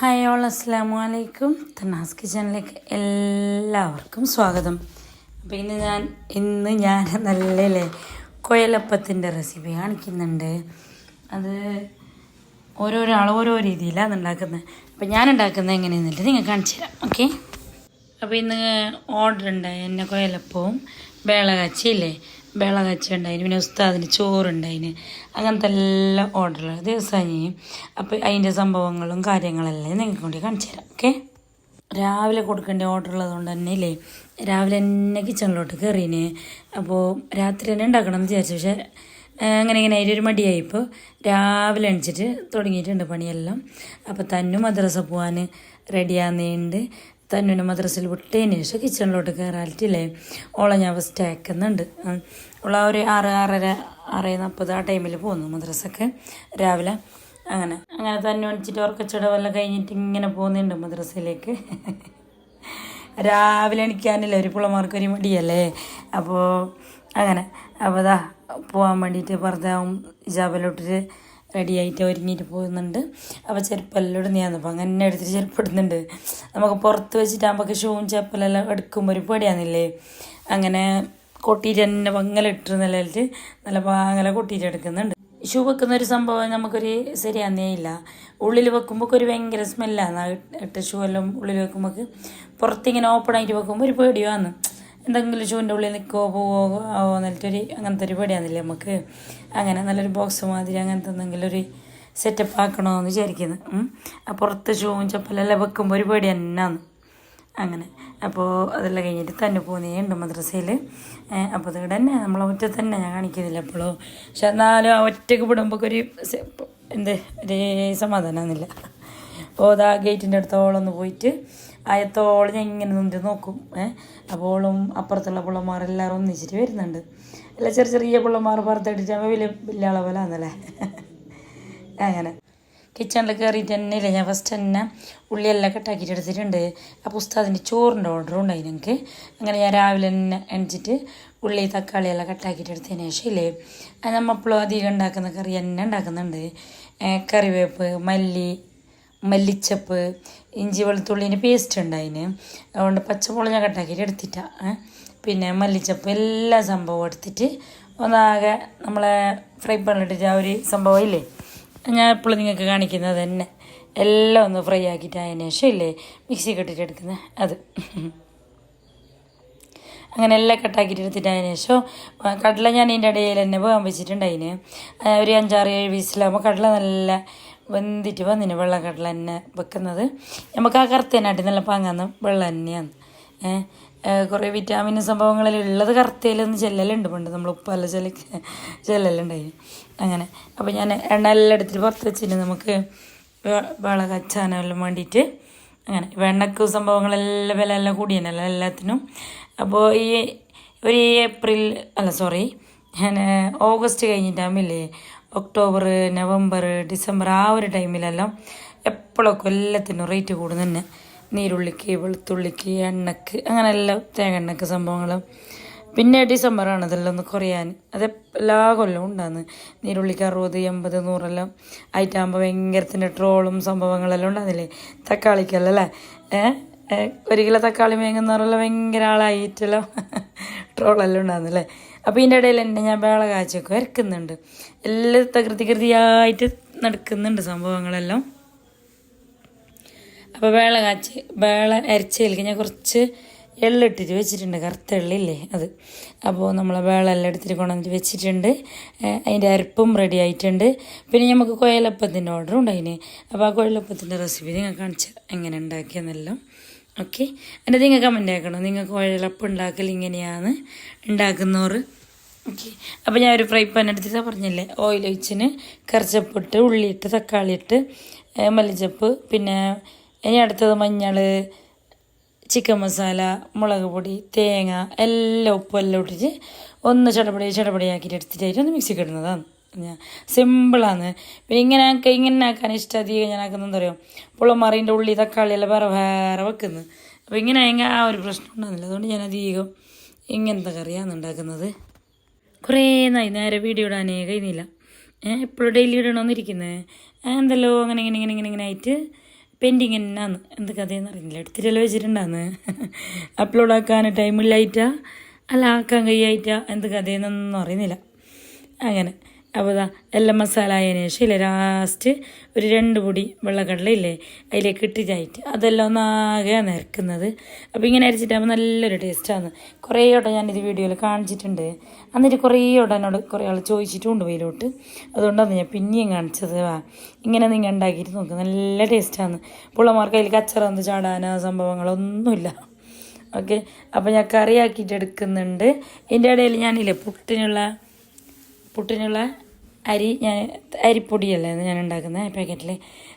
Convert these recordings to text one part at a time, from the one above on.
Hi all അസ്സാം വലൈക്കും തന്നാസ് കിച്ചണിലേക്ക് എല്ലാവർക്കും സ്വാഗതം. അപ്പോൾ ഇന്ന് ഞാൻ ഇന്ന് ഞാൻ നല്ല കുഴലപ്പത്തിന്റെ റെസിപ്പി കാണിക്കുന്നുണ്ട്. അത് ഓരോരാൾ ഓരോ രീതിയിലാണ് ഉണ്ടാക്കുന്നത്. അപ്പോൾ ഞാൻ ഉണ്ടാക്കുന്നത് എങ്ങനെയെന്നില്ല നിങ്ങൾ കാണിച്ചു തരാം. ഓക്കെ അപ്പോൾ ഇന്ന് ഓർഡർ ഉണ്ടായി എന്നെ കുഴലപ്പവും ബേളകച്ചില്ലേ ബേളകച്ചി കച്ചുണ്ടായിന് പിന്നെ ഉസ്താദിന് ചോറുണ്ടായിന്. അങ്ങനത്തെ എല്ലാ ഓർഡറുകൾ ദിവസം അപ്പോൾ അതിന്റെ സംഭവങ്ങളും കാര്യങ്ങളെല്ലാം നിങ്ങൾക്ക് വേണ്ടി കാണിച്ചു തരാം. ഓക്കെ രാവിലെ കൊടുക്കേണ്ട ഓർഡർ ഉള്ളതുകൊണ്ട് തന്നെ ഇല്ലേ? രാവിലെ തന്നെ കിച്ചണിലോട്ട് കയറീന് അപ്പോൾ രാത്രി തന്നെ ഉണ്ടാക്കണം എന്ന് വിചാരിച്ചു. പക്ഷേ അങ്ങനെ ഇങ്ങനെ അതിലൊരു മടിയായി. മടിയായിപ്പോൾ രാവിലെ എണിച്ചിട്ട് തുടങ്ങിയിട്ടുണ്ട് പണിയെല്ലാം. അപ്പോൾ തന്നു മദ്രസ പോകാൻ റെഡിയാകുന്നുണ്ട് തന്നുവിനെ മദ്രസയിൽ വിട്ടതിന് ശേഷം കിച്ചണിലോട്ട് കയറാറ്റില്ലേ ഓളെ ഞാൻ ഫസ്റ്റ് അയക്കുന്നുണ്ട് ഓള ഒരു ആറ് ആറര ആറ് നാൽപ്പത് ആ ടൈമിൽ പോകുന്നു മദ്രസക്ക് രാവിലെ. അങ്ങനെ അങ്ങനെ തന്നെ ഒണിച്ചിട്ട് ഉറക്കച്ചടവെല്ലാം കഴിഞ്ഞിട്ട് ഇങ്ങനെ പോകുന്നുണ്ട് മദ്രസയിലേക്ക്. രാവിലെ എണിക്കാനില്ല? ഒരു പിള്ളമാർക്ക് ഒരു മടിയല്ലേ? അപ്പോൾ അങ്ങനെ. അപ്പോൾ അതാ പോകാൻ വേണ്ടിയിട്ട് പറഞ്ഞാവും ഇജാബെല്ലോട്ടിട്ട് റെഡി ആയിട്ട് ഒരുങ്ങിയിട്ട് പോകുന്നുണ്ട്. അപ്പോൾ ചെരുപ്പെല്ലാം ഇടുന്നതാണ്. അപ്പോൾ അങ്ങനെ എടുത്തിട്ട് ചെരുപ്പ് ഇടുന്നുണ്ട്. നമുക്ക് പുറത്ത് വെച്ചിട്ടാകുമ്പോൾ ഷൂവും ചെപ്പലെല്ലാം എടുക്കുമ്പോൾ ഒരു പേടിയാന്നില്ലേ? അങ്ങനെ കൊട്ടിയിട്ട് തന്നെ പങ്ങല ഇട്ട് നിലയിലിട്ട് നല്ല പാങ്ങല കൊട്ടിയിട്ട് എടുക്കുന്നുണ്ട്. ഷൂ വെക്കുന്ന ഒരു സംഭവം നമുക്കൊരു ശരിയാന്നേ ഇല്ല. ഉള്ളിൽ വെക്കുമ്പോൾ ഒരു ഭയങ്കര സ്മെല്ലാണ് ഇട്ട ഷൂ എല്ലാം ഉള്ളിൽ വെക്കുമ്പോൾ പുറത്തിങ്ങനെ ഓപ്പൺ ആയിട്ട് വെക്കുമ്പോൾ ഒരു പേടിയാണ് എന്തെങ്കിലും ഷൂവിന്റെ ഉള്ളിൽ നിൽക്കുമോ പോവോ ആവോ എന്നിട്ടൊരു അങ്ങനത്തെ ഒരു പേടിയാന്നില്ലേ നമുക്ക്? അങ്ങനെ നല്ലൊരു ബോക്സ് മാതിരി അങ്ങനത്തെ എന്തെങ്കിലും ഒരു സെറ്റപ്പ് ആക്കണമെന്ന് വിചാരിക്കുന്നത്. ആ പുറത്ത് ഷൂവും ചപ്പലെല്ലാം വെക്കുമ്പോൾ ഒരു പേടി തന്നെയാണ് അങ്ങനെ. അപ്പോൾ അതെല്ലാം കഴിഞ്ഞിട്ട് തന്നെ പോകുന്നേ ഉണ്ട് മദ്രസയിൽ അപ്പോൾ അത് തന്നെ നമ്മളെ ഒറ്റ തന്നെ ഞാൻ കാണിക്കുന്നില്ല അപ്പോഴോ. പക്ഷെ എന്നാലും ആ ഒറ്റയ്ക്ക് വിടുമ്പോൾ ഒരു എന്ത് ഒരു സമാധാനമൊന്നുമില്ല അപ്പോൾ അത് ആ ഗേറ്റിന്റെ അടുത്തോളം ഒന്ന് പോയിട്ട് ആയത്തോളം ഞാൻ ഇങ്ങനെ നിന്നിട്ട് നോക്കും. ഏഹ് അപ്പോളും അപ്പുറത്തുള്ള പിള്ളമാരെല്ലാവരും ഒന്നിച്ചിട്ട് വരുന്നുണ്ട്. അല്ല ചെറിയ ചെറിയ പിള്ളമാർ പുറത്തെടുത്താൽ വലിയ വലിയ അളവിലാന്നല്ലേ അങ്ങനെ. കിച്ചണിൽ കയറിയിട്ട് തന്നെ ഇല്ല ഞാൻ ഫസ്റ്റ് തന്നെ ഉള്ളിയെല്ലാം കട്ടാക്കിയിട്ട് എടുത്തിട്ടുണ്ട്. അപ്പോൾ ഉസ്താദിന്റെ ചോറിന്റെ ഓർഡർ ഉണ്ടായി ഞങ്ങൾക്ക് അങ്ങനെ ഞാൻ രാവിലെ തന്നെ എണിച്ചിട്ട് ഉള്ളി തക്കാളിയെല്ലാം കട്ടാക്കിയിട്ട് എടുത്തതിന് ശേഷം ഇല്ലേ എപ്പോഴും അധികം ഉണ്ടാക്കുന്ന കറി തന്നെ ഉണ്ടാക്കുന്നുണ്ട്. കറിവേപ്പ് മല്ലി മല്ലിച്ചപ്പ് ഇഞ്ചി വെളുത്തുള്ളിന്റെ പേസ്റ്റ് ഉണ്ടായിന്. അതുകൊണ്ട് പച്ചമുളക് ഞാൻ കട്ടാക്കിയിട്ട് എടുത്തിട്ടാ. ഏ. പിന്നെ മല്ലിച്ചപ്പ് എല്ലാ സംഭവവും എടുത്തിട്ട് ഒന്നാകെ നമ്മളെ ഫ്രൈ പാനിലിട്ടിട്ട് ആ ഒരു സംഭവം ഇല്ലേ? ഞാൻ എപ്പോഴും നിങ്ങൾക്ക് കാണിക്കുന്നത് തന്നെ. എല്ലാം ഒന്ന് ഫ്രൈ ആക്കിയിട്ട് അതിന് ശേഷം ഇല്ലേ? മിക്സി കെട്ടിട്ട് എടുക്കുന്നത്. അത്. അങ്ങനെ എല്ലാം കട്ടാക്കിയിട്ട് എടുത്തിട്ട് അതിന് ശേഷം കടല ഞാൻ ഇതിന്റെ ഇടയിൽ തന്നെ വേഗം വെച്ചിട്ടുണ്ട് അതിന്. ആ, ഒരു അഞ്ചാറ് ഏഴ് വീസിലാകുമ്പോൾ കടല നല്ല വെന്തിട്ട് വന്നിന് വെള്ളം കടല തന്നെ വെക്കുന്നത്. നമുക്ക് ആ കറുത്തേനാട്ടി നല്ല പാങ്ങാന്ന് വെള്ളം തന്നെയാണ്. ഏഹ് കുറേ വിറ്റാമിൻ സംഭവങ്ങളിൽ ഉള്ളത് കറുത്തയിലൊന്ന് ചെല്ലലുണ്ട് പണ്ട് നമ്മൾ ഉപ്പല്ല ചെല ചെല്ലലുണ്ടായി അങ്ങനെ. അപ്പോൾ ഞാൻ എണ്ണ എല്ലാം എടുത്തിട്ട് പുറത്ത് വെച്ചിട്ട് നമുക്ക് വള കച്ചാനെല്ലാം വേണ്ടിയിട്ട്. അങ്ങനെ. വെണ്ണക്ക് സംഭവങ്ങളെല്ലാം വില എല്ലാം കൂടിയനല്ലോ എല്ലാത്തിനും. അപ്പോൾ ഈ ഒരു ഏപ്രിൽ അല്ല സോറി ഞാൻ ഓഗസ്റ്റ് കഴിഞ്ഞിട്ടാകുമ്പില്ലേ ഒക്ടോബർ നവംബർ ഡിസംബർ ആ ഒരു ടൈമിലെല്ലാം എപ്പോഴൊക്കെ എല്ലാത്തിനും റേറ്റ് കൂടുന്നു തന്നെ നീരുള്ളിക്ക് വെളുത്തുള്ളിക്ക് എണ്ണക്ക് അങ്ങനെ എല്ലാം തേങ്ങ എണ്ണക്ക് സംഭവങ്ങളും. പിന്നെ ഡിസംബറാണ് ഇതെല്ലാം ഒന്ന് കുറയാൻ അത് എല്ലാ കൊല്ലവും ഉണ്ടാകുന്നത് നീരുള്ളിക്ക് അറുപത് എൺപത് നൂറെല്ലാം ആയിട്ടാകുമ്പോൾ ഭയങ്കരത്തിന്റെ ട്രോളും സംഭവങ്ങളെല്ലാം ഉണ്ടാകുന്നില്ലേ തക്കാളിക്കല്ലേ ഏഹ് ഒരു കിലോ തക്കാളി മേങ്ങുന്നവരെല്ലാം ഭയങ്കര ആളായിട്ടെല്ലാം. ട്രോളെല്ലാം ഉണ്ടാകുന്നല്ലേ അപ്പോൾ ഇതിന്റെ ഇടയിൽ തന്നെ ഞാൻ വേള കാച്ചൊക്കെ വരക്കുന്നുണ്ട്. എല്ലാം തകൃതി കൃതിയായിട്ട് നടക്കുന്നുണ്ട് സംഭവങ്ങളെല്ലാം. അപ്പോൾ വേള കാച്ചി വേള അരച്ചതിലേക്ക് ഞാൻ കുറച്ച് എള്ളിട്ടിട്ട് വെച്ചിട്ടുണ്ട്. കറുത്ത എള്ളില്ലേ അത്. അപ്പോൾ നമ്മൾ വേളെല്ലാം എടുത്തിട്ട് കൊണ്ടുവന്നിട്ട് വെച്ചിട്ടുണ്ട്. അതിന്റെ അരപ്പും റെഡി ആയിട്ടുണ്ട്. പിന്നെ നമുക്ക് കുഴലപ്പത്തിന്റെ ഓർഡർ ഉണ്ടായിന് അപ്പോൾ ആ കുഴലപ്പത്തിന്റെ റെസിപ്പി നിങ്ങൾ കാണിച്ചു എങ്ങനെ ഉണ്ടാക്കിയെന്നെല്ലാം ഓക്കെ എന്നിട്ട് നിങ്ങൾ കമന്റ് ആക്കണം. നിങ്ങൾ കുഴലപ്പം ഉണ്ടാക്കൽ ഇങ്ങനെയാണ് ഉണ്ടാക്കുന്നവർ ഓക്കെ അപ്പോൾ ഞാൻ ഒരു ഫ്രൈ പാൻ എടുത്തിട്ട് പറഞ്ഞില്ലേ? ഓയിൽ ഒഴിച്ചിന് കറിച്ചപ്പിട്ട് ഉള്ളിയിട്ട് തക്കാളി ഇട്ട് മല്ലിച്ചപ്പ് പിന്നെ ഇനി അടുത്തത് മഞ്ഞൾ ചിക്കൻ മസാല മുളക് പൊടി തേങ്ങ എല്ലാം ഉപ്പും എല്ലാം ഇട്ടിട്ട് ഒന്ന് ചടപടി ചടപടിയാക്കിയിട്ട് എടുത്തിട്ടായിട്ട് ഒന്ന് മിക്സിക്ക് ഇടുന്നതാണ്. സിമ്പിളാണ് പിന്നെ ഇങ്ങനെ ആക്ക- ഇങ്ങനെ ആക്കാൻ ഇഷ്ടം അധികം ഞാൻ ആക്കുന്നത് എന്താ പറയുക പുള്ളമാറിന്റെ ഉള്ളി തക്കാളി എല്ലാം വേറെ വേറെ വെക്കുന്നത് അപ്പോൾ ഇങ്ങനെ ആയെങ്കിൽ ആ ഒരു പ്രശ്നം ഉണ്ടാകുന്നില്ല. അതുകൊണ്ട് ഞാൻ അധികം ഇങ്ങനത്തെ കറിയാണ് ഉണ്ടാക്കുന്നത്. കുറേ നായി നേരെ വീഡിയോ ഇടാനേ കഴിയുന്നില്ല. എപ്പോഴും ഡെയിലി ഇടണമെന്നിരിക്കുന്നത് എന്തല്ലോ അങ്ങനെ ഇങ്ങനെ ഇങ്ങനെ ഇങ്ങനെ ഇങ്ങനെ ആയിട്ട് പെൻഡിങ് എന്നാന്ന്. എന്ത് കഥയെന്ന് അറിയില്ല എടുത്തിട്ടല്ലോ വെച്ചിട്ടുണ്ടാന്ന്. അപ്ലോഡ് ആക്കാൻ ടൈമില്ലായിട്ടാ അല്ല ആക്കാൻ കഴിയായിട്ടാ? എന്ത് കഥയെന്നൊന്നും അറിയുന്നില്ല. അങ്ങനെ. അപ്പോൾ ഇതാ എല്ലാം മസാല ആയതിന് ശേഷം ഇല്ലേ ലാസ്റ്റ് ഒരു രണ്ട് പൊടി വെള്ളക്കടല ഇല്ലേ അതിലേക്ക് ഇട്ടിട്ടായിട്ട് അതെല്ലാം ഒന്നാകെ നിരക്കുന്നത്. അപ്പോൾ ഇങ്ങനെ അരച്ചിട്ടാകുമ്പോൾ നല്ലൊരു ടേസ്റ്റാണ് കുറേ വട്ടം ഞാനിത് വീഡിയോയിൽ കാണിച്ചിട്ടുണ്ട്. എന്നിട്ട് കുറേ വട്ടം എന്നോട് കുറേ ആൾ ചോദിച്ചിട്ടുണ്ട് വെയിലോട്ട് അതുകൊണ്ടാണ് ഞാൻ പിന്നെയും കാണിച്ചത്. വാ ഇങ്ങനെ നിങ്ങൾ ഉണ്ടാക്കിയിട്ട് നോക്ക്. നല്ല ടേസ്റ്റാണ് പുള്ളമാർക്ക് അതിൽ കച്ചറന്ന് ചാടാനോ സംഭവങ്ങളൊന്നുമില്ല. ഓക്കെ അപ്പോൾ ഞാൻ കറിയാക്കിയിട്ട് എടുക്കുന്നുണ്ട്. ഇതിന്റെ ഇടയിൽ ഞാനില്ലേ പുട്ടിനുള്ള പുട്ടിനുള്ള അരി ഞാൻ അരിപ്പൊടിയല്ലായിരുന്നു ഞാൻ ഉണ്ടാക്കുന്ന പാക്കറ്റിൽ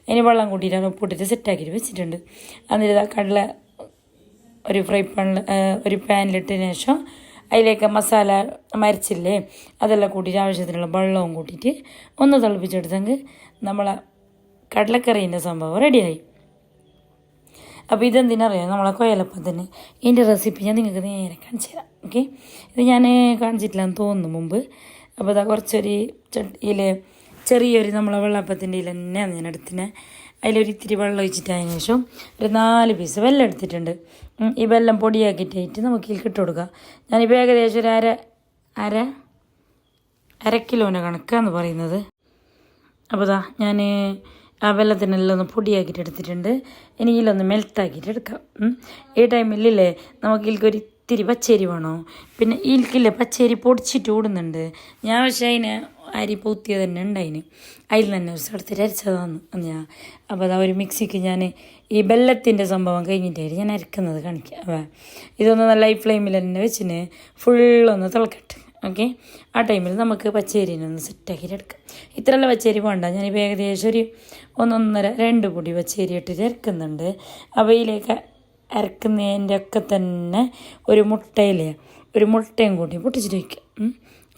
അതിന് വെള്ളം കൂട്ടിയിട്ട് ഉപ്പിട്ടിട്ട് സെറ്റാക്കിയിട്ട് വെച്ചിട്ടുണ്ട്. എന്നിട്ട് ഇതാ കടല ഒരു ഫ്രൈ പാനിൽ ഒരു പാനിലിട്ടതിന് ശേഷം അതിലേക്ക് മസാല മരച്ചില്ലേ അതെല്ലാം കൂട്ടിയിട്ട് ആവശ്യത്തിനുള്ള വെള്ളവും കൂട്ടിയിട്ട് ഒന്ന് തിളപ്പിച്ചെടുത്തെങ്കിൽ നമ്മളെ കടലക്കറീന്റെ സംഭവം റെഡിയായി അപ്പോൾ ഇതെന്തിനറിയാം? നമ്മളെ കൊയലപ്പത്തിന്. ഇതിന്റെ റെസിപ്പി ഞാൻ നിങ്ങൾക്ക് നേരെ കാണിച്ചു തരാം. ഓക്കെ ഇത് ഞാൻ കാണിച്ചിട്ടില്ലെന്ന് തോന്നുന്നു മുമ്പ്. അപ്പോൾ ഇതാ കുറച്ചൊരു ചട്ടിയിൽ ചെറിയൊരു നമ്മളെ വെള്ളപ്പത്തിന്റെ ഇല തന്നെയാണ് ഞാൻ എടുത്തിനെ. അതിലൊരു ഇത്തിരി വെള്ളം ഒഴിച്ചിട്ടതിന് ശേഷം ഒരു നാല് പീസ് വെല്ലം എടുത്തിട്ടുണ്ട്. ഈ വെല്ലം പൊടിയാക്കിയിട്ടായിട്ട് നമുക്ക് ഇതിൽ ഇട്ട് കൊടുക്കുക ഞാനിപ്പോൾ ഏകദേശം ഒരു അര അര അര കിലോന്റെ കണക്കാന്ന് പറയുന്നത്. അപ്പോൾ ഇതാ ഞാൻ ആ വെള്ളത്തിനെല്ലാം ഒന്ന് പൊടിയാക്കിയിട്ട് എടുത്തിട്ടുണ്ട്. ഇനി ഇതിലൊന്ന് മെൽത്താക്കിയിട്ട് എടുക്കാം. ഈ ടൈമിലില്ലേ നമുക്ക് ഇതിലേക്ക് ഒരു ഇത്തിരി പച്ചരി വേണോ? പിന്നെ ഇൽക്കില്ല പച്ചരി പൊടിച്ചിട്ട് ഓടുന്നുണ്ട് ഞാൻ പക്ഷേ അതിന് അരി പൂത്തിയത് തന്നെ ഉണ്ടായിന്. അതിൽ തന്നെ ഒരു സ്ഥലത്ത് അരച്ചതാണ് ഞാൻ അപ്പോൾ അതാ ഒരു മിക്സിക്ക് ഞാൻ ഈ വെള്ളത്തിന്റെ സംഭവം കഴിഞ്ഞിട്ടായിട്ട് ഞാൻ അരക്കുന്നത് കാണിക്കുക അപ്പം ഇതൊന്ന് നല്ല ഹൈ ഫ്ലെയിമിൽ തന്നെ വെച്ചിന്. ഫുള്ളൊന്ന് തിളക്കട്ടെ. ഓക്കെ ആ ടൈമിൽ നമുക്ക് പച്ചേരിനൊന്ന് സെറ്റാക്കിയിട്ട് എടുക്കാം. ഇത്രയുള്ള പച്ചരി വേണ്ട. ഞാനിപ്പോൾ ഏകദേശം ഒരു ഒന്നൊന്നര രണ്ട് പൊടി പച്ചരി ഇട്ടിട്ട് ഇറക്കുന്നുണ്ട് അപ്പോൾ ഇതിലേക്ക് അരക്കുന്നതിന്റെ ഒക്കെ തന്നെ ഒരു മുട്ടയില്ലേ? ഒരു മുട്ടയും കൂടി പൊട്ടിച്ചിട്ട് വയ്ക്കുക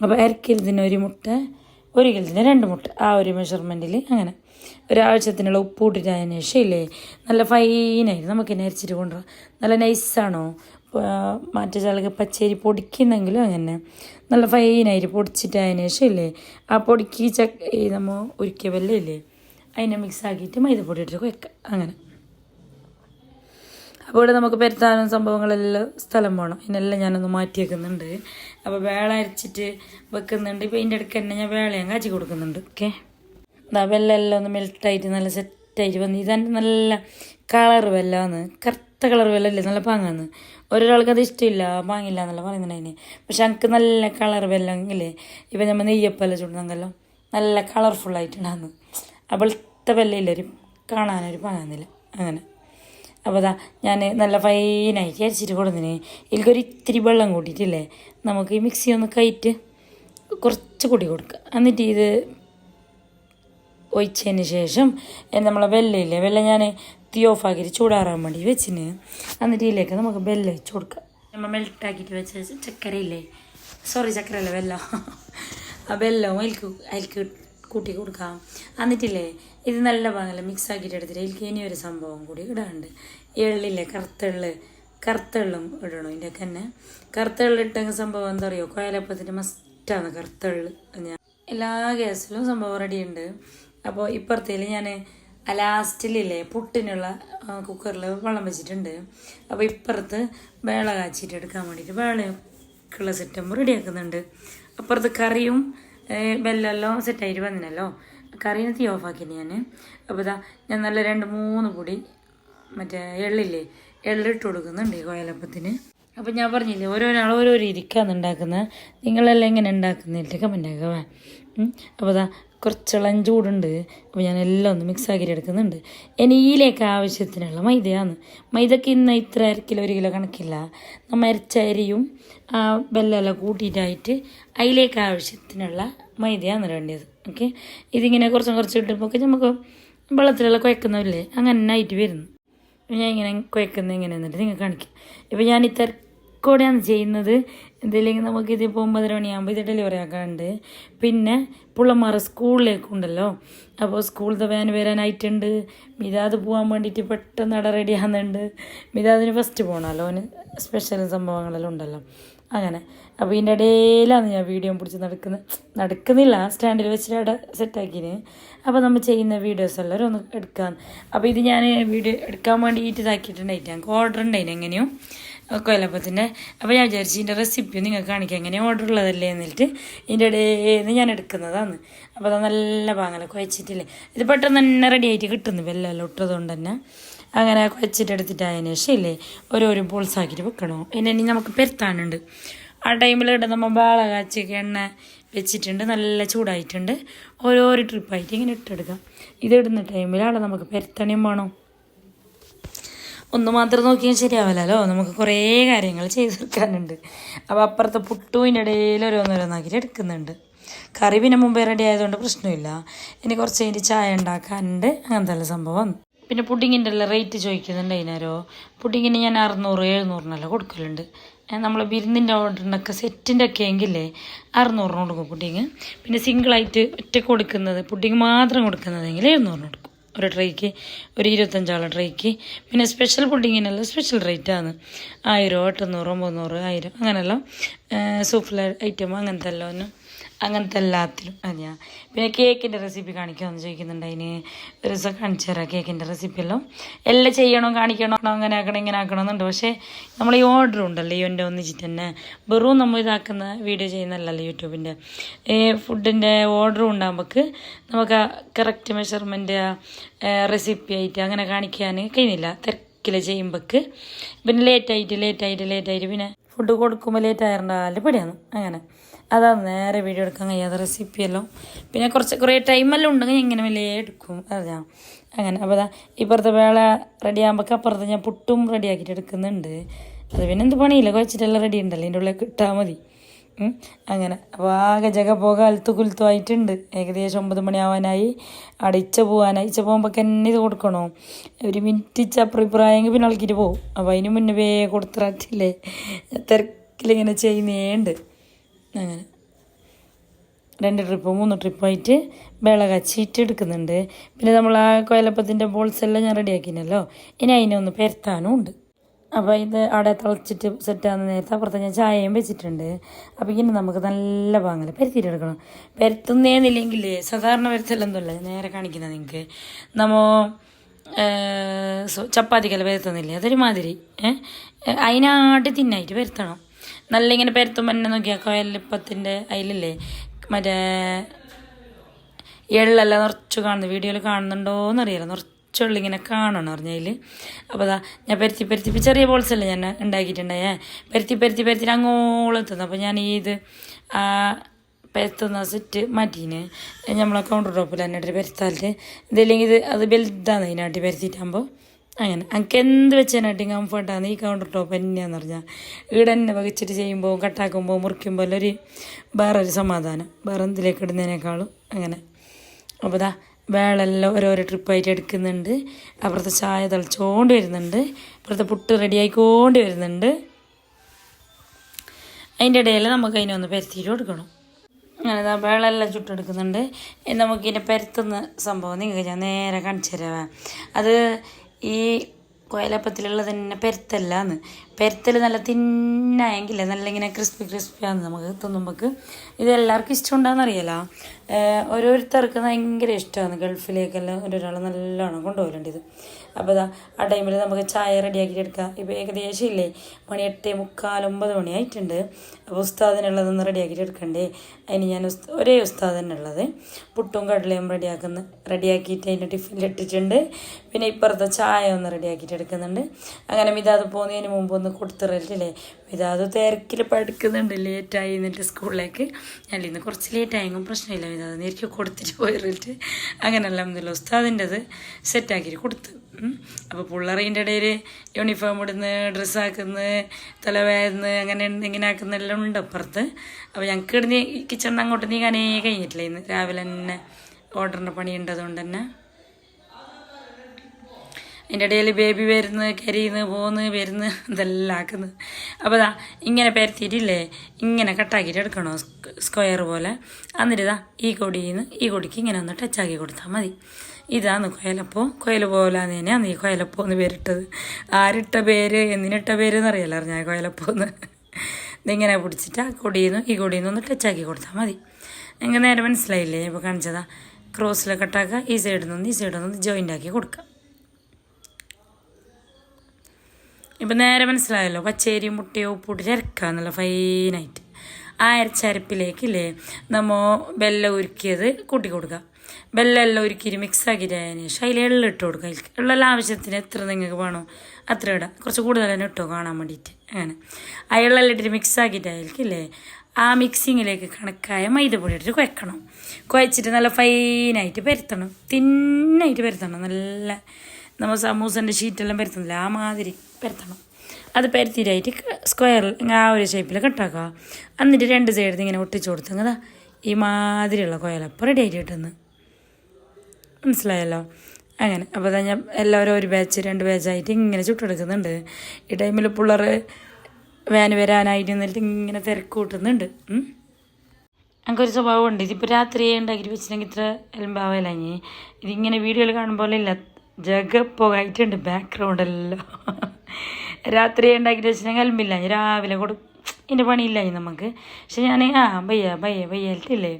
അപ്പോൾ അരക്കിലത്തിന് ഒരു മുട്ട ഒരു കിലത്തിന് രണ്ട് മുട്ട. ആ ഒരു മെഷർമെന്റിൽ അങ്ങനെ. ഒരാഴ്ചത്തിനുള്ള ഉപ്പ് ഇട്ടിട്ട് അതിന് ഇല്ലേ നല്ല ഫൈനായിട്ട് നമുക്ക് അരച്ചിട്ട് കൊണ്ടുപോകാം നല്ല നൈസാണോ മറ്റേ ചിലക്ക് പച്ചരി പൊടിക്കുന്നെങ്കിലും അങ്ങനെ. നല്ല ഫൈനായിട്ട് പൊടിച്ചിട്ട് അതിന് ശേഷം ഇല്ലേ ആ പൊടിക്ക് ചക്ക നമ്മൾ ഉരുക്കിയ വെല്ലം ഇല്ലേ അതിനെ മിക്സ് ആക്കിയിട്ട് മൈദപ്പൊടി ഇട്ടിട്ട് വെക്കുക. അങ്ങനെ. അപ്പോൾ ഇവിടെ നമുക്ക് പെരുത്താനും സംഭവങ്ങളെല്ലാം സ്ഥലം വേണം ഇതിനെല്ലാം ഞാനൊന്ന് മാറ്റി വെക്കുന്നുണ്ട് അപ്പോൾ വേള അരച്ചിട്ട് വെക്കുന്നുണ്ട്. ഇപ്പോൾ ഇതിന്റെ ഇടയ്ക്ക് തന്നെ ഞാൻ വേളയും കാച്ചി കൊടുക്കുന്നുണ്ട്. ഓക്കെ? എന്താ വെല്ലെല്ലാം ഒന്ന് മെൽട്ടായിട്ട് നല്ല സെറ്റായിട്ട് വന്ന്. ഇതെന്റെ നല്ല കളർ വെല്ലാന്ന് കറുത്ത കളർ വെല്ലല്ലേ നല്ല പാങ്ങാന്ന്. ഓരോരാൾക്ക് അത് ഇഷ്ടമില്ല. പാങ്ങില്ല എന്നല്ല പറയുന്നുണ്ടായിന്. പക്ഷെ എനിക്ക് നല്ല കളർ വെല്ലെങ്കിലേ ഇപ്പം നമ്മൾ നെയ്യപ്പല്ല ചൂടുന്നെങ്കിലോ നല്ല കളർഫുള്ളായിട്ടുണ്ടാകുന്നു അപ്പോഴത്തെ വെല്ലയില്ല ഒരു കാണാനൊരു പാങ്ങാന്നില്ല. അങ്ങനെ. അപ്പോൾ അതാ ഞാൻ നല്ല ഫൈനായിട്ട് അരിച്ചിട്ട് കൊടുത്തിന് എനിക്കൊരു ഇത്തിരി വെള്ളം കൂട്ടിയിട്ടില്ലേ? നമുക്ക് ഈ മിക്സി ഒന്ന് കയറ്റ് കുറച്ച് കൂടി കൊടുക്കുക എന്നിട്ട് ഇത് ഒഴിച്ചതിന് ശേഷം നമ്മളെ വെല്ലയില്ലേ വെല്ല ഞാൻ തീ ഓഫാക്കിയിട്ട് ചൂടാറാൻ വേണ്ടി വെച്ചിന്. എന്നിട്ട് ഇതിലേക്ക് നമുക്ക് വെല്ല വെച്ച് കൊടുക്കാം. നമ്മൾ മെൽട്ടാക്കിയിട്ട് വെച്ച ചക്കരയില്ലേ? സോറി ചക്കരയല്ലേ വെല്ലം ആ വെല്ലവും അതിൽക്ക് അതിൽക്ക് കൂട്ടി കൊടുക്കാം. എന്നിട്ടില്ലേ ഇത് നല്ല പാങ്ങല്ല മിക്സ് ആക്കിയിട്ട് എടുത്തിട്ട് എനിക്ക് ഇനി ഒരു സംഭവം കൂടി ഇടാണ്ട് എള്ളില്ലേ കറുത്തെള്ള് കറുത്തെള്ളും ഇടണം ഇതിന്റെ തന്നെ. കറുത്തെള്ള് ഇട്ടെങ്കിൽ സംഭവം എന്താ പറയുക കോയലപ്പത്തിന്റെ മസ്റ്റാണ് കറുത്തെള്ള് ഞാൻ എല്ലാ ഗ്യാസിലും സംഭവം റെഡിയുണ്ട് അപ്പോൾ ഇപ്പുറത്തേൽ ഞാൻ ലാസ്റ്റിലില്ലേ പുട്ടിനുള്ള കുക്കറിൽ വെള്ളം വെച്ചിട്ടുണ്ട്. അപ്പോൾ ഇപ്പുറത്ത് വേള കാച്ചിട്ട് എടുക്കാൻ വേണ്ടിയിട്ട് വേളയൊക്കെയുള്ള സെറ്റപ്പ് റെഡിയാക്കുന്നുണ്ട് അപ്പുറത്ത് കറിയും ബെല്ലെല്ലാം സെറ്റായിട്ട് വന്നിനല്ലോ. കറീനെ തീ ഓഫാക്കി ഞാൻ അപ്പോൾ ഇതാ ഞാൻ നല്ല രണ്ട് മൂന്ന് പൊടി മറ്റേ എള്ളില്ലേ എള്ളിട്ട് കൊടുക്കുന്നുണ്ട് ഈ കോയലപ്പത്തിന്. അപ്പം ഞാൻ പറഞ്ഞില്ലേ ഓരോരാൾ ഓരോ രീതിക്കാണ് ഉണ്ടാക്കുന്നത്. നിങ്ങളെല്ലാം എങ്ങനെ ഉണ്ടാക്കുന്നില്ല കമന്റ് ആക്കുക അപ്പോൾ അതാ കുറച്ച് ചൂടുണ്ട്. അപ്പോൾ ഞാൻ എല്ലാം ഒന്ന് മിക്സ് ആക്കിയിട്ട് എടുക്കുന്നുണ്ട്. ഇനി ഇതിലേക്ക് ആവശ്യത്തിനുള്ള മൈദയാണ്. മൈദക്ക് ഇന്ന് ഇത്ര അര കിലോ ഒരു കിലോ കണക്കില്ല. നമ്മൾ അരച്ച അരിയും വെല്ലമെല്ലാം കൂട്ടിയിട്ടായിട്ട് അതിലേക്ക് ആവശ്യത്തിനുള്ള മൈദയാണ് വേണ്ടത് ഓക്കെ? ഇതിങ്ങനെ കുറച്ചും കുറച്ച് ഇട്ടുമ്പോൾ നമുക്ക് വെള്ളത്തിലുള്ള കുഴക്കുന്നില്ലേ അങ്ങനെ ആയിട്ട് വരുന്നു. ഞാൻ ഇങ്ങനെ കുഴക്കുന്നത് എങ്ങനെ എന്നിട്ട് നിങ്ങൾ കാണിക്കാം. ഇപ്പം ഞാൻ ഈ തിരക്കോടെയാണ് ചെയ്യുന്നത്. എന്തെങ്കിലും നമുക്ക് ഇപ്പോൾ ഒമ്പതര മണിയാകുമ്പോൾ ഇത് ഡെലിവറി ആക്കാണ്ട് പിന്നെ പിള്ളമാർ സ്കൂളിലേക്ക് ഉണ്ടല്ലോ. അപ്പോൾ സ്കൂളിലത്തെ വാൻ വരാനായിട്ടുണ്ട്. മിതാദ് പോകാൻ വേണ്ടിയിട്ട് പെട്ടെന്ന് അവിടെ റെഡി ആകുന്നുണ്ട് മിതാദിന് ഫസ്റ്റ് പോകണമല്ലോ അവന് സ്പെഷ്യൽ സംഭവങ്ങളെല്ലാം ഉണ്ടല്ലോ. അങ്ങനെ. അപ്പോൾ ഇതിന്റെ ഇടയിലാണ് ഞാൻ വീഡിയോ പിടിച്ച് നടക്കുന്നത് നടക്കുന്നില്ല. സ്റ്റാൻഡിൽ വെച്ചിട്ട് അവിടെ സെറ്റാക്കിന് അപ്പോൾ നമ്മൾ ചെയ്യുന്ന വീഡിയോസ് എല്ലാവരും ഒന്ന് എടുക്കാൻ. അപ്പോൾ ഇത് ഞാൻ വീഡിയോ എടുക്കാൻ വേണ്ടിയിട്ട് ഇതാക്കിയിട്ടുണ്ടായിട്ട് ഞങ്ങൾക്ക് ഓർഡർ ഉണ്ടായിന് എങ്ങനെയും. കൊല്ലപ്പത്തിന്റെ അപ്പോൾ ഞാൻ വിചാരിച്ചു ഇതിന്റെ റെസിപ്പി നിങ്ങൾക്ക് കാണിക്കാം. എങ്ങനെ ഓർഡർ ഉള്ളതല്ലേ എന്നിട്ട് ഇതിന്റെ ഇടയിൽ ഞാൻ എടുക്കുന്നതാണ്. അപ്പോൾ അത് നല്ല പാങ്ങല. കുഴച്ചിട്ടില്ലേ? ഇത് പെട്ടെന്ന് തന്നെ റെഡി ആയിട്ട് കിട്ടുന്നു. വെല്ലം ഇട്ടതുകൊണ്ട് തന്നെ. അങ്ങനെ വെച്ചിട്ട് എടുത്തിട്ട് അതിന് ശേഷം ഇല്ലേ ഓരോരോ ബോൾസ് ആക്കിയിട്ട് വെക്കണോ? പിന്നെ ഇനി നമുക്ക് പെരുത്താനുണ്ട്. ആ ടൈമിൽ ഇട നമ്മൾ ബാള കാച്ചൊക്കെ എണ്ണ വെച്ചിട്ടുണ്ട് നല്ല ചൂടായിട്ടുണ്ട്. ഓരോരോ ട്രിപ്പായിട്ട് ഇങ്ങനെ ഇട്ടെടുക്കാം. ഇതിടുന്ന ടൈമിലാണ് നമുക്ക് പെരുത്തണിയും വേണം. ഒന്ന് മാത്രം നോക്കിയാൽ ശരിയാവില്ലല്ലോ നമുക്ക് കുറേ കാര്യങ്ങൾ ചെയ്ത് തീർക്കാനുണ്ട്. അപ്പോൾ അപ്പുറത്തെ പുട്ടുവിന്റെ ഇടയിൽ ഓരോന്നോരോന്നാക്കിയിട്ട് എടുക്കുന്നുണ്ട്. കറി പിന്നെ മുമ്പേ റെഡി ആയതുകൊണ്ട് പ്രശ്നമില്ല. ഇനി കുറച്ച് കഴിഞ്ഞ് ചായ ഉണ്ടാക്കാനുണ്ട്. അങ്ങനത്തെ സംഭവം പിന്നെ പുഡിങ്ങിന്റെ എല്ലാം റേറ്റ് ചോദിക്കുന്നുണ്ട് അതിനാരോ. പുഡിങ്ങിന് ഞാൻ അറുന്നൂറ് എഴുന്നൂറിനെല്ലാം കൊടുക്കലുണ്ട്. നമ്മൾ ബിരുന്നിന്റെ ഓർഡറിനൊക്കെ സെറ്റിന്റെ ഒക്കെ എങ്കിലേ അറുന്നൂറിന് കൊടുക്കും പുഡിങ്. പിന്നെ സിംഗിളായിട്ട് ഒറ്റ കൊടുക്കുന്നത് പുഡിങ് മാത്രം കൊടുക്കുന്നതെങ്കിൽ എഴുന്നൂറിന് കൊടുക്കും. ഒരു ട്രൈക്ക് ഒരു ഇരുപത്തഞ്ചാളെ ട്രൈക്ക് പിന്നെ സ്പെഷ്യൽ പുഡിങ്ങിനെല്ലാം സ്പെഷ്യൽ റേറ്റാണ് ആയിരം എട്ടുന്നൂറ് ഒമ്പന്നൂറ് ആയിരം അങ്ങനെല്ലാം സൂഫ്ല ഐറ്റം അങ്ങനത്തെ എല്ലാം ഒന്ന് അങ്ങനത്തെ എല്ലാത്തിലും അതെയാ. പിന്നെ കേക്കിന്റെ റെസിപ്പി കാണിക്കാമെന്ന് ചോദിക്കുന്നുണ്ട് അതിന്. ഒരു ദിവസം കാണിച്ചു തരാം കേക്കിന്റെ റെസിപ്പിയെല്ലാം എല്ലാം. ചെയ്യണോ കാണിക്കണോ അങ്ങനെ ആക്കണം ഇങ്ങനെ ആക്കണമെന്നുണ്ട് പക്ഷേ നമ്മൾ ഈ ഓർഡർ ഉണ്ടല്ലോ ഈ എന്റെ ഒന്നിച്ചിട്ട് തന്നെ. വെറും നമ്മൾ ഇതാക്കുന്ന വീഡിയോ ചെയ്യുന്നല്ലല്ലോ യൂട്യൂബിന്റെ. ഈ ഫുഡിന്റെ ഓർഡർ ഉണ്ടാകുമ്പോൾ നമുക്ക് കറക്റ്റ് മെഷർമെന്റ് റെസിപ്പി ആയിട്ട് അങ്ങനെ കാണിക്കാൻ കഴിയുന്നില്ല. തിരക്കിൽ ചെയ്യുമ്പോൾക്ക് പിന്നെ ലേറ്റായിട്ട് ലേറ്റായിട്ട് ലേറ്റായിട്ട് പിന്നെ ഫുഡ് കൊടുക്കുമ്പോൾ ലേറ്റ് ആയിരുന്നാലും പടിയാണ്. അങ്ങനെ. അതാണ് നേരെ വീഡിയോ എടുക്കാൻ കഴിയാതെ റെസിപ്പിയെല്ലാം പിന്നെ കുറച്ച് കുറേ ടൈമെല്ലാം ഉണ്ടെങ്കിൽ ഇങ്ങനെ വലിയ എടുക്കും. അറിയാം അങ്ങനെ. അപ്പോൾ അതാ ഇപ്പുറത്തെ വേള റെഡി ആകുമ്പോൾ അപ്പുറത്ത് ഞാൻ പുട്ടും റെഡി ആക്കിയിട്ട് എടുക്കുന്നുണ്ട്. അത് പിന്നെ എന്ത് പണിയില്ല. കുഴച്ചിട്ടെല്ലാം റെഡി ഉണ്ടല്ലോ. എന്റെ ഉള്ളിൽ കിട്ടാൽ മതി. അങ്ങനെ. അപ്പോൾ ആകെ ജഗ പോക അലത്തു കുൽത്തു ആയിട്ടുണ്ട്. ഏകദേശം ഒമ്പത് മണിയാവാനായി. അവിടെ ഇച്ച പോകാനായി ഇച്ച പോകുമ്പോൾ തന്നെ ഇത് കൊടുക്കണോ? ഒരു മിനിറ്റ് ഇച്ച ഇപ്പുറമായെങ്കിൽ പിന്നെ ഇളക്കിയിട്ട് പോകും. അപ്പോൾ അതിന് മുന്നേ വേ കൊടുത്തിട്ടില്ലേ തിരക്കിലിങ്ങനെ ചെയ്യുന്നേണ്ട് അങ്ങനെ. രണ്ട് ട്രിപ്പ് മൂന്ന് ട്രിപ്പായിട്ട് വേള കച്ചിട്ട് എടുക്കുന്നുണ്ട്. പിന്നെ നമ്മൾ ആ കൊയലപ്പത്തിന്റെ ബോൾസ് എല്ലാം ഞാൻ റെഡിയാക്കിനല്ലോ ഇനി അതിനൊന്ന് പെരത്താനും ഉണ്ട്. അപ്പോൾ ഇത് അവിടെ തിളച്ചിട്ട് സെറ്റാകുന്ന നേരത്തെ അപ്പുറത്ത് ഞാൻ ചായയും വെച്ചിട്ടുണ്ട്. അപ്പോൾ ഇങ്ങനെ നമുക്ക് നല്ല പാങ്ങല പരുത്തിയിട്ടെടുക്കണം. പരുത്തുന്നേന്നില്ലെങ്കിൽ സാധാരണ പരത്തലൊന്നുമല്ല നേരെ കാണിക്കുന്നത് നിങ്ങൾക്ക് നമ്മോ ചപ്പാത്തിക്കല്ല പരത്തുന്നില്ലേ? അതൊരു മാതിരി ഏഹ് അതിനാട്ട് തിന്നായിട്ട് പരത്തണം. നല്ല ഇങ്ങനെ പരത്തുമ്പോൾ തന്നെ നോക്കിയാൽ കൊയലിപ്പത്തിന്റെ അതിലില്ലേ മറ്റേ എള്ളെല്ലാം നിറച്ച് കാണുന്നു വീഡിയോയിൽ കാണുന്നുണ്ടോയെന്ന് അറിയില്ല നിറച്ചുള്ള ഇങ്ങനെ കാണണം പറഞ്ഞതിൽ അപ്പോൾ അതാ ഞാൻ പെരുത്തി പരുത്തി ചെറിയ ബോൾസ് അല്ലേ ഞാൻ ഉണ്ടാക്കിയിട്ടുണ്ടായേ പെരുത്തി പെരുത്തി പരുത്തി അങ്ങോളം എത്തുന്നു. അപ്പോൾ ഞാൻ ഇത് പരത്തുന്ന സെറ്റ് മാറ്റീന്. നമ്മളെ കൗണ്ടർ ടോപ്പിൽ തന്നെ ഇട്ടിട്ട് പരത്താലിട്ട് ഇതില്ലെങ്കിൽ ഇത് അത് വലുതാണ് ഇതിനാട്ടി പരത്തിയിട്ടാകുമ്പോൾ അങ്ങനെ. എനിക്ക് എന്ത് വെച്ചതിനായിട്ടും കംഫർട്ടാണ് ഈ കൗണ്ടർ ടോപ്പ് തന്നെയാന്ന് പറഞ്ഞാൽ ഇവിടെ തന്നെ ചെയ്യുമ്പോൾ കട്ടാക്കുമ്പോൾ മുറിക്കുമ്പോൾ ഒരു വേറൊരു സമാധാനം. വേറെ എന്തിലേക്ക് ഇടുന്നതിനേക്കാളും അങ്ങനെ. അപ്പോൾ ഇതാ വേളെല്ലാം ഓരോരോ ട്രിപ്പായിട്ട് എടുക്കുന്നുണ്ട്. അപ്പുറത്തെ ചായ തളിച്ചോണ്ട് വരുന്നുണ്ട്. ഇപ്പുറത്തെ പുട്ട് റെഡി റെഡിയായിക്കൊണ്ട് വരുന്നുണ്ട്. അതിന്റെ ഇടയിൽ നമുക്ക് അതിനെ ഒന്ന് പരത്തിയിട്ട് കൊടുക്കണം. അങ്ങനെ ഇതാ വെള്ളമെല്ലാം ചുട്ടെടുക്കുന്നുണ്ട്. നമുക്കിതിനെ പരത്തുന്ന സംഭവം നിങ്ങൾക്ക് ഞാൻ നേരെ കാണിച്ചു തരാം. അത് ഈ കോയലപ്പത്തിലുള്ള തന്നെ പെരത്തല്ലാന്ന്. പെരത്തൽ നല്ല തിന്നായെങ്കിൽ നല്ല ഇങ്ങനെ ക്രിസ്പി ക്രിസ്പി ആണ് നമുക്ക് തിന്നുമ്പോൾ ഇത് എല്ലാവർക്കും ഇഷ്ടമുണ്ടാകുന്ന അറിയാലോ ഓരോരുത്തർക്ക് ഭയങ്കര ഇഷ്ടമാണ്. ഗൾഫിലേക്കെല്ലാം ഒരാൾ നല്ലോണം കൊണ്ടുപോകലുണ്ട് ഇത്. അപ്പോൾ ഇതാ ആ ടൈമിൽ നമുക്ക് ചായ റെഡിയാക്കിയിട്ട് എടുക്കാം. ഇപ്പോൾ ഏകദേശം ഇല്ലേ? മണി എട്ട് മുക്കാൽ ഒമ്പത് മണിയായിട്ടുണ്ട് അപ്പോൾ ഉസ്താദിനുള്ളതൊന്ന് റെഡിയാക്കിയിട്ട് എടുക്കണ്ടേ? അതിന് ഞാൻ ഉസ് ഒരേ ഉസ്താദ് തന്നെ ഉള്ളത് പുട്ടും കടലയും റെഡിയാക്കുന്ന റെഡിയാക്കിയിട്ട് അതിന്റെ ടിഫിനിലിട്ടിട്ടുണ്ട് പിന്നെ ഇപ്പുറത്തെ ചായ ഒന്ന് റെഡിയാക്കിയിട്ട് എടുക്കുന്നുണ്ട്. അങ്ങനെ ഇതാത് പോകുന്നതിന് മുമ്പ് ഒന്ന് കൊടുത്തിറല്ലേ വിതാത് തിരക്കിൽ പഠിക്കുന്നുണ്ട്. ലേറ്റായി എന്നിട്ട് സ്കൂളിലേക്ക്. ഞാൻ ഇന്ന് കുറച്ച് ലേറ്റായെങ്കിലും പ്രശ്നമില്ല വിതാത് നേരിക്ക് കൊടുത്തിട്ട് പോയിട്ട് അങ്ങനെയല്ല അല്ല ഉസ്താദിന്റെത് സെറ്റാക്കിയിട്ട് കൊടുത്ത്. അപ്പോൾ പിള്ളേറിന്റെ ഇടയിൽ യൂണിഫോം ഇടുന്ന് ഡ്രസ്സാക്കുന്നു തലവേദന അങ്ങനെ ഇങ്ങനെ ആക്കുന്നെല്ലാം ഉണ്ട് അപ്പുറത്ത്. അപ്പോൾ ഞങ്ങൾക്ക് ഇടുന്ന കിച്ചൺ അങ്ങോട്ട് നീങ്ങാനേ കഴിഞ്ഞിട്ടില്ല. ഇന്ന് രാവിലെ തന്നെ ഓർഡറിന്റെ പണി ഉണ്ടതുകൊണ്ട് തന്നെ അതിന്റെ ഇടയിൽ ബേബി വരുന്ന് കരിയുന്നു പോന്ന് വരുന്ന് ഇതെല്ലാം ആക്കുന്നു. അപ്പോൾ ഇതാ ഇങ്ങനെ പരത്തിയിട്ടില്ലേ ഇങ്ങനെ കട്ടാക്കിയിട്ട് എടുക്കണോ? സ്ക്വയർ പോലെ. എന്നിട്ട് ഇതാ ഈ കൊടിയിൽ നിന്ന് ഈ കൊടിക്ക് ഇങ്ങനെ ഒന്ന് ടച്ചാക്കി കൊടുത്താൽ മതി. ഇതാണ് കൊയലപ്പോ. കൊയൽ പോലെ തന്നെയാണ് ഈ കൊയലപ്പോ എന്ന് പേരിട്ടത്. ആരിട്ട പേര്? എന്തിനിട്ട പേര് എന്നറിയില്ല അറിഞ്ഞാൽ കൊയലപ്പോ എന്ന്. ഇതിങ്ങനെ പിടിച്ചിട്ട് ആ കൊടിയിൽ ഈ കൊടിയിൽ നിന്ന് ഒന്ന് ടച്ചാക്കി കൊടുത്താൽ മതി. നിങ്ങൾക്ക് നേരെ മനസ്സിലായില്ലേ? ഇപ്പോൾ കാണിച്ചതാ. ക്രോസിൽ കട്ടാക്കുക ഈ സൈഡിൽ നിന്ന് ഈ സൈഡിൽ നിന്ന് ജോയിന്റ് ആക്കി കൊടുക്കുക. ഇപ്പം നേരെ മനസ്സിലായല്ലോ. പച്ചേരിയും മുട്ടയോ ഉപ്പിട്ട് ഇറക്കുക ഫൈനായിട്ട് ആ അരച്ചരപ്പിലേക്കില്ലേ നമ്മ വെല്ലം ഉരുക്കിയത് കൂട്ടി കൊടുക്കുക വെല്ലം എല്ലാം ഉരുക്കിയിട്ട് മിക്സ് ആക്കിയിട്ട് ശേഷം അതിൽ എള്ളം ഇട്ട് കൊടുക്കുക അതിൽ എള്ളെല്ലാം ആവശ്യത്തിന് എത്ര നിങ്ങൾക്ക് വേണോ അത്ര ഇടാം. കുറച്ച് കൂടുതൽ തന്നെ ഇട്ടോ കാണാൻ വേണ്ടിയിട്ട്. അങ്ങനെ. ആ എള്ളെല്ലാം ഇട്ടിട്ട് മിക്സ് ആക്കിയിട്ട് ആ മിക്സിങ്ങിലേക്ക് കണക്കായ മൈദപ്പൊടി ഇട്ടിട്ട് കുഴക്കണം. കുഴച്ചിട്ട് നല്ല ഫൈനായിട്ട് പരത്തണം. തിന്നായിട്ട് പരത്തണം. നല്ല നമ്മൾ സമൂസന്റെ ഷീറ്റെല്ലാം പരത്തുന്നില്ല. ആ മാതിരി പരത്തണം. അത് പരത്തിയിട്ടായിട്ട് സ്ക്വയറിൽ ആ ഒരു ഷേപ്പിൽ കട്ടാക്കുക എന്നിട്ട് രണ്ട് സൈഡിൽ ഇങ്ങനെ ഒട്ടിച്ചു കൊടുത്തങ്ങതാ ഈ മാതിരിയുള്ള കുഴലപ്പം റെഡി ആയിട്ട് കിട്ടുന്നു. മനസ്സിലായല്ലോ? അങ്ങനെ. അപ്പോൾ തന്നെ ഞാൻ എല്ലാവരും ഒരു ബാച്ച് രണ്ട് ബാച്ചായിട്ട് ഇങ്ങനെ ചുട്ടെടുക്കുന്നുണ്ട്. ഈ ടൈമിൽ പിള്ളേർ വേന വരാനായിട്ട് എന്നിട്ട് ഇങ്ങനെ തിരക്ക് കൂട്ടുന്നുണ്ട്. എനിക്കൊരു സ്വഭാവമുണ്ട്. ഇതിപ്പോൾ രാത്രി ഉണ്ടാക്കി വെച്ചിട്ടുണ്ടെങ്കിൽ ഇത്ര എലുമ്പാവല്ല ഇനി. ഇതിങ്ങനെ വീഡിയോയിൽ കാണുമ്പോൾ ഇല്ല ജഗ പോകായിട്ടുണ്ട് ബാക്ക്ഗ്രൗണ്ടെല്ലാം രാത്രി ഉണ്ടാക്കിയിട്ട് വെച്ചിട്ടുണ്ടെങ്കിൽ ഞാൻ രാവിലെ കൊടു ഇതിന്റെ പണിയില്ല നമുക്ക്. പക്ഷെ ഞാൻ ആ ബയ്യ ബയ്യ ബയ്യല്ലേ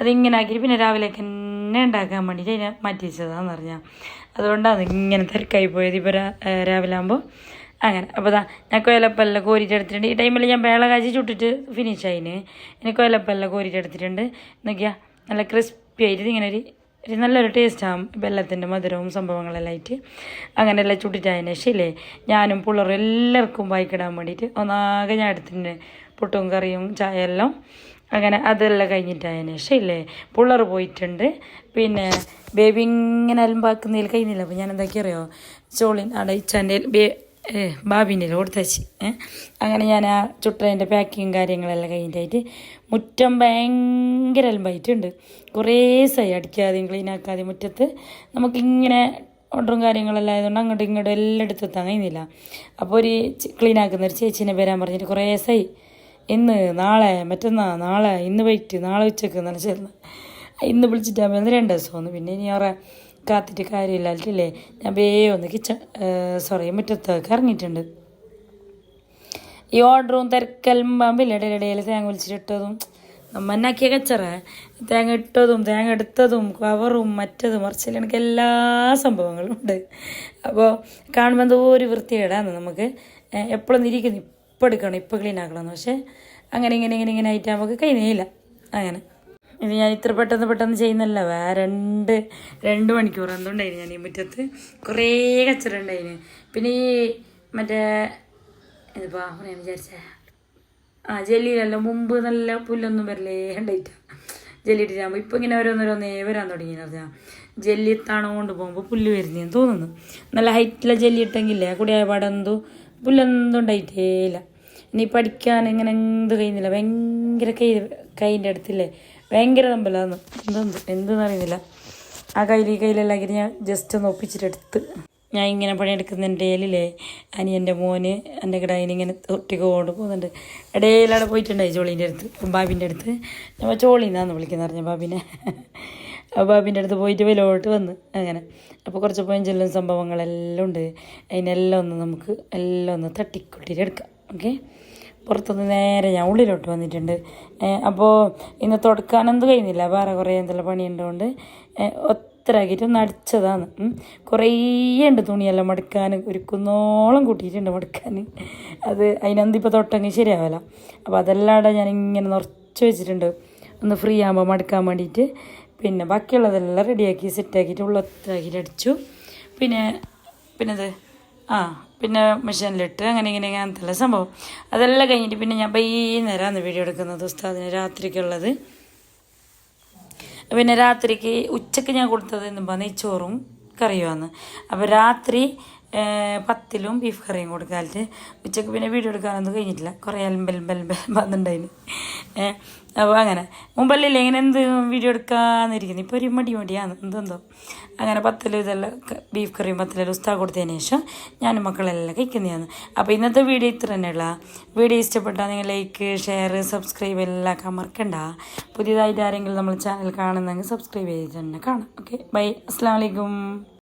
അതിങ്ങനെ ആക്കി പിന്നെ രാവിലേക്ക് തന്നെ ഉണ്ടാക്കാൻ വേണ്ടിയിട്ട് അതിനെ മാറ്റി വെച്ചതാന്ന് പറഞ്ഞാൽ അതുകൊണ്ടാണ് ഇങ്ങനെ തിരക്കായി പോയത്. ഇപ്പോൾ രാവിലെ ആകുമ്പോൾ അങ്ങനെ. അപ്പോൾ ദാ ഞാൻ കൊയലപ്പല്ല കോരിയിട്ട് എടുത്തിട്ടുണ്ട്. ഈ ടൈമിൽ ഞാൻ വേള കാച്ചി ചുട്ടിട്ട് ഫിനിഷ് ആയിന്. ഇനി കൊയലപ്പല്ല കോരിയിട്ട് എടുത്തിട്ടുണ്ട്. നോക്കിയാ നല്ല ക്രിസ്പി ആയിട്ട് ഇങ്ങനെ ഒരു ഒരു നല്ലൊരു ടേസ്റ്റാകും വെള്ളത്തിന്റെ മധുരവും സംഭവങ്ങളെല്ലാം ആയിട്ട്. അങ്ങനെയെല്ലാം ചുട്ടിട്ടായതിനു ശേഷം ഇല്ലേ ഞാനും പിള്ളേരും എല്ലാവർക്കും വായിക്കിടാൻ വേണ്ടിയിട്ട് ഒന്നാകെ ഞാൻ എടുത്തിട്ടുണ്ട് പുട്ടും കറിയും ചായ എല്ലാം. അങ്ങനെ അതെല്ലാം കഴിഞ്ഞിട്ടായതിനു ശേഷം ഇല്ലേ പിള്ളേർ പോയിട്ടുണ്ട്. പിന്നെ ബേബി ഇങ്ങനെ അലമ്പാക്കുന്നതിൽ കഴിഞ്ഞില്ല? അപ്പോൾ ഞാൻ എന്താക്കി അറിയോ ചോളിൻ അവിടെ ബേ ബാബിന്റെ കൊടുത്തച്ച് അങ്ങനെ ഞാൻ ആ ചുട്ടതിന്റെ പാക്കിങ്ങും കാര്യങ്ങളെല്ലാം കഴിഞ്ഞിട്ടായിട്ട് മുറ്റം ഭയങ്കര അലമ്പായിട്ടുണ്ട്. കുറേ സൈ അടിക്കാതെയും ക്ലീൻ ആക്കാതെയും മുറ്റത്ത്. നമുക്കിങ്ങനെ ഓർഡറും കാര്യങ്ങളെല്ലാം ആയതുകൊണ്ട് അങ്ങോട്ടും ഇങ്ങോട്ടും എല്ലായിടത്തും എത്താൻ കഴിയുന്നില്ല. അപ്പോൾ ഒരു ക്ലീൻ ആക്കുന്ന ഒരു ചേച്ചീനെ വരാൻ പറഞ്ഞിട്ട് കുറേ സൈ ഇന്ന് നാളെ മറ്റന്നാ നാളെ ഇന്ന് വൈകിട്ട് നാളെ ഉച്ചയ്ക്ക് ചേർന്ന് ഇന്ന് വിളിച്ചിട്ടാകുമ്പോൾ രണ്ട് ദിവസം വന്നു. പിന്നെ ഇനി അവരെ കാത്തിട്ട് കാര്യമില്ലാട്ടില്ലേ ഞാൻ വേ ഒന്ന് കിച്ചൺ സോറി മുറ്റത്തേക്ക് ഇറങ്ങിയിട്ടുണ്ട്. ഈ ഓർഡറും തിരക്കലും പാമ്പില്ല? ഇടയിലിടയിൽ തേങ്ങ വിളിച്ചിട്ടതും നമ്മന്നാക്കിയ കച്ചറ? തേങ്ങ ഇട്ടതും തേങ്ങ എടുത്തതും കവറും മറ്റതും എനിക്ക് എല്ലാ സംഭവങ്ങളും ഉണ്ട്. അപ്പോൾ കാണുമ്പോൾ എന്തോ ഒരു വൃത്തിയിടാന്ന് നമുക്ക് എപ്പോഴും ഇരിക്കുന്നു. ഇപ്പം എടുക്കണം ഇപ്പം ക്ലീൻ ആക്കണം പക്ഷേ അങ്ങനെ ഇങ്ങനെ ഇങ്ങനെ ഇങ്ങനെ ആയിട്ട് നമുക്ക് കഴിഞ്ഞില്ല അങ്ങനെ. ഇത് ഞാൻ ഇത്ര പെട്ടെന്ന് പെട്ടെന്ന് ചെയ്യുന്നല്ല. വേ രണ്ട് രണ്ട് മണിക്കൂർ എന്തുണ്ടായിരുന്നു ഞാൻ ഈ മുറ്റത്ത്? കുറേ കച്ചറ ഉണ്ടായിരുന്നു പിന്നെ ഈ മറ്റേ ഇതിപ്പോൾ പറയാൻ വിചാരിച്ചേ. ആ ജെല്ലിയിലല്ല മുമ്പ് നല്ല പുല്ലൊന്നും വരലേ ഉണ്ടായിട്ടാ. ജെല്ലി ഇട്ടിട്ടാകുമ്പോൾ ഇപ്പോൾ ഇങ്ങനെ ഓരോന്നോരോന്നേ വരാൻ തുടങ്ങി പറഞ്ഞാൽ ജെല്ലി താണം കൊണ്ട് പോകുമ്പോൾ പുല്ല് വരുന്നതെന്ന് തോന്നുന്നു. നല്ല ഹൈറ്റിലെ ജെല്ലി ഇട്ടെങ്കിലേ കുടിയായ എന്തോ പുല്ലൊന്നും ഉണ്ടായിട്ടേ ഇല്ല. ഇനി പഠിക്കാൻ ഇങ്ങനെ എന്ത് കഴിയുന്നില്ല. ഭയങ്കര കൈ കൈന്റെ അടുത്തില്ലേ ഭയങ്കര തമ്പലാന്ന് എന്തെന്ന് അറിയുന്നില്ല. ആ കയ്യിൽ ഈ കയ്യിലെല്ലാം ആക്കി ഞാൻ ജസ്റ്റ് ഒന്ന് ഒപ്പിച്ചിട്ടെടുത്ത് ഞാൻ ഇങ്ങനെ പണിയെടുക്കുന്നതിന്റെ ഇടയിലേ അനിയന്റെ മോന് എന്റെ കിടായിന് ഇങ്ങനെ ഒട്ടിക്കൊണ്ട് പോകുന്നുണ്ട്. ഇടയിലവിടെ പോയിട്ടുണ്ടായി ചോളീന്റെ അടുത്ത് ബാബിന്റെ അടുത്ത്. ഞാൻ ചോളീന്നാന്ന് വിളിക്കുന്നത് അറിഞ്ഞ ബാബിനെ. ബാബിന്റെ അടുത്ത് പോയിട്ട് വിലോട്ട് വന്ന് അങ്ങനെ. അപ്പോൾ കുറച്ച് പഞ്ചെല്ലും സംഭവങ്ങളെല്ലാം ഉണ്ട്. അതിനെല്ലാം ഒന്ന് നമുക്ക് എല്ലാം ഒന്ന് തട്ടിക്കൊട്ടിട്ട് എടുക്കാം. ഓക്കെ? പുറത്തുനിന്ന് നേരെ ഞാൻ ഉള്ളിലോട്ട് വന്നിട്ടുണ്ട്. അപ്പോൾ ഇന്ന് തുടക്കാനൊന്നും കഴിഞ്ഞില്ല വേറെ കുറേ എന്തെല്ലാം പണിയുണ്ടോണ്ട്. ഒത്തരാക്കിയിട്ട് ഒന്ന് അടിച്ചതാണ്. കുറേ ഉണ്ട് തുണിയെല്ലാം മടുക്കാൻ ഒരു കുന്നോളം കൂട്ടിയിട്ടുണ്ട് മടുക്കാൻ അത് അതിനെന്ത് ഇപ്പോൾ തൊട്ടെങ്കിൽ ശരിയാവില്ല അപ്പോൾ അതെല്ലാം ഞാൻ ഇങ്ങനെ നിറച്ച് വെച്ചിട്ടുണ്ട്. ഒന്ന് ഫ്രീ ആകുമ്പോൾ മടുക്കാൻ വേണ്ടിയിട്ട്. പിന്നെ ബാക്കിയുള്ളതെല്ലാം റെഡിയാക്കി സെറ്റാക്കിയിട്ട് ഉള്ളൊത്തരാക്കിയിട്ട് അടിച്ചു. പിന്നെ പിന്നെ അത് ആ പിന്നെ മെഷീനിലിട്ട് അങ്ങനെ ഇങ്ങനെ അങ്ങനത്തെ സംഭവം. അതെല്ലാം കഴിഞ്ഞിട്ട് പിന്നെ ഞാൻ വൈകുന്നേരമാണ് വീഡിയോ എടുക്കുന്നത് ഉസ്താദിന് രാത്രിക്കുള്ളത്. പിന്നെ രാത്രിക്ക് ഉച്ചയ്ക്ക് ഞാൻ കൊടുത്തത് എന്തുമ്പോ നെയ്ച്ചോറും കറിയുമാണ് അപ്പോൾ രാത്രി പത്തിലും ബീഫ് കറിയും കൊടുക്കാലിട്ട് ഉച്ചയ്ക്ക് പിന്നെ വീഡിയോ എടുക്കാനൊന്നും കഴിഞ്ഞിട്ടില്ല. കുറേ അലമ്പലമ്പൽ വന്നിട്ടുണ്ടായിന്. ഏഹ് അപ്പോൾ അങ്ങനെ. മുമ്പല്ലേ ഇങ്ങനെ എന്ത് വീഡിയോ എടുക്കാന്നിരിക്കുന്നു ഇപ്പോൾ ഒരു മടി മടിയാണ്. എന്തെന്തോ. അങ്ങനെ പത്തിലും ഇതെല്ലാം ബീഫ് കറിയും പത്തിലും ഉസ്താ കൊടുത്തതിന് ശേഷം ഞാനും മക്കളെല്ലാം കഴിക്കുന്നതാണ്. അപ്പോൾ ഇന്നത്തെ വീഡിയോ ഇത്ര തന്നെയുള്ള. വീഡിയോ ഇഷ്ടപ്പെട്ടാൽ നിങ്ങൾ ലൈക്ക് ഷെയർ സബ്സ്ക്രൈബ് എല്ലാം മറക്കണ്ട. പുതിയതായിട്ട് ആരെങ്കിലും നമ്മൾ ചാനൽ കാണുന്നെങ്കിൽ സബ്സ്ക്രൈബ് ചെയ്ത് തന്നെ കാണാം. ഓക്കെ ബൈ അസ്സാം വലൈക്കും